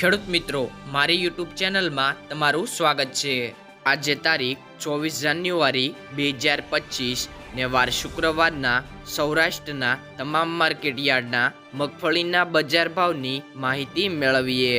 ખેડૂત મિત્રો, મારી યુટ્યુબ ચેનલમાં તમારું સ્વાગત છે. આજે તારીખ ચોવીસ જાન્યુઆરી બે હજાર પચીસ ને વાર શુક્રવારના સૌરાષ્ટ્રના તમામ માર્કેટ યાર્ડના મગફળીના બજાર ભાવની માહિતી મેળવીએ.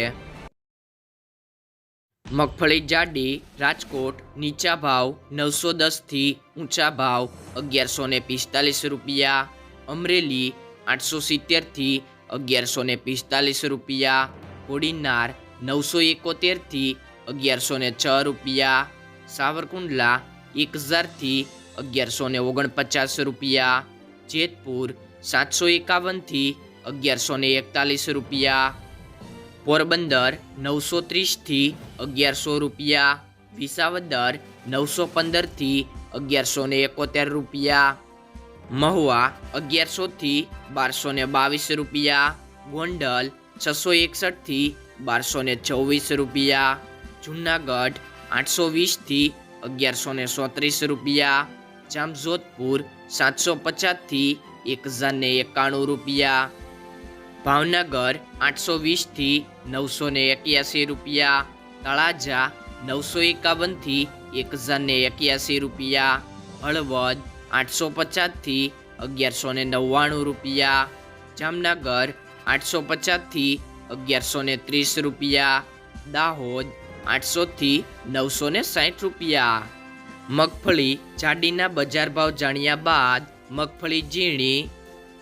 મગફળી જાડી, રાજકોટ, નીચા ભાવ નવસો દસથી ઊંચા ભાવ અગિયારસો ને પિસ્તાલીસ રૂપિયા. અમરેલી આઠસો સિત્તેરથી અગિયારસો ને પિસ્તાલીસ રૂપિયા. કોડીનાર નવસો એકોતેરથી અગિયારસો ને છ રૂપિયા. સાવરકુંડલા એક હજારથી અગિયારસો ને ઓગણપચાસ રૂપિયા. જેતપુર સાતસો એકાવનથી અગિયારસો ને એકતાલીસ રૂપિયા. પોરબંદર નવસો ત્રીસથી અગિયારસો રૂપિયા. વિસાવદર નવસો પંદરથી અગિયારસો ને એકોતેર રૂપિયા. મહુવા અગિયારસોથી બારસો ને બાવીસ રૂપિયા. ગોંડલ છસો એકસઠથી બારસો ને ચોવીસ રૂપિયા, જુનાગઢ આઠસો વીસથી અગિયારસો ને સોત્રીસ રૂપિયા, જામજોધપુર સાતસો પચાસથી એક હજાર ને એકાણું રૂપિયા, ભાવનગર આઠસો વીસથી નવસો ને એક્યાસી રૂપિયા, તળાજા નવસો એકાવનથી એક હજાર ને એક્યાસી રૂપિયા, હળવદ આઠસો પચાસથી અગિયારસો ને નવ્વાણું રૂપિયા, જામનગર આઠસો પચાસથી અગિયારસો ને ત્રીસ રૂપિયા. દાહોદ આઠસોથી નવસો ને સાઠ રૂપિયા. મગફળી જાડીના બજાર ભાવ જાણ્યા બાદ મગફળી ઝીણી.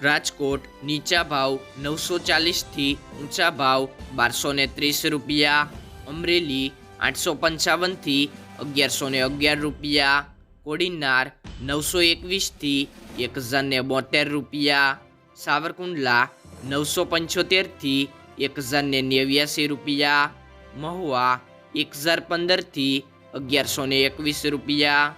રાજકોટ નીચા ભાવ નવસો ચાલીસથી ઊંચા ભાવ બારસો ને ત્રીસ રૂપિયા. અમરેલી આઠસો પંચાવનથી અગિયારસો ને અગિયાર રૂપિયા. કોડીનાર નવસો એકવીસથી એક હજાર ને બોતેર રૂપિયા. સાવરકુંડલા નવસો પંચોતેરથી એક હજારને નેવ્યાસી રૂપિયા, મહુવા એક હજાર પંદરથી અગિયારસો ને એકવીસ રૂપિયા,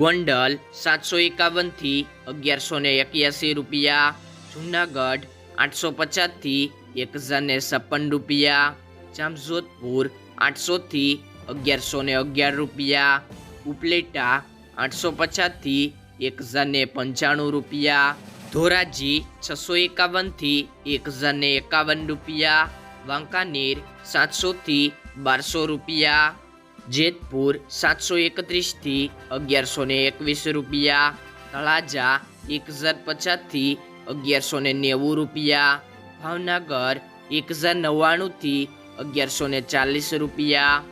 ગોંડલ સાતસો એકાવનથી અગિયારસો ને એક્યાસી રૂપિયા, જુનાગઢ આઠસો પચાસથી એક હજાર ને છપ્પન રૂપિયા, જામજોધપુર આઠસોથી અગિયારસો ને અગિયાર રૂપિયા, ઉપલેટા આઠસો પચાસથી એક હજાર ને પંચાણું રૂપિયા ધોરાજી છસો એકાવનથી એક હજારને એકાવન રૂપિયા, વાંકાનેર સાતસોથી બારસો રૂપિયા, જેતપુર સાતસો એકત્રીસથી અગિયારસો ને એકવીસ રૂપિયા, તળાજા એક હજાર પચાસથી અગિયારસો ને નેવું રૂપિયા, ભાવનગર એક હજાર નવ્વાણુંથી અગિયારસો ને ચાલીસ રૂપિયા,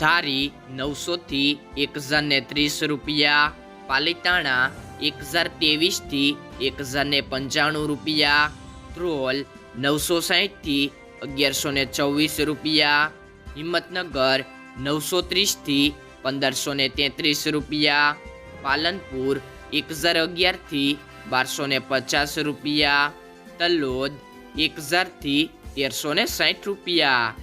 ધારી નવસોથી એક હજાર ને ત્રીસ રૂપિયા, પાલીતાણા એક હજાર ત્રેવીસથી એક હજારને પંચાણું રૂપિયા ત્રોલ નવસો સાહીઠથી અગિયારસો ને ચોવીસ રૂપિયા, હિંમતનગર નવસો ત્રીસથી પંદરસો ને તેત્રીસ રૂપિયા, પાલનપુર એક હજાર અગિયારથી બારસો ને પચાસ રૂપિયા, તલોદ એક હજારથી તેરસો ને સાઠ રૂપિયા.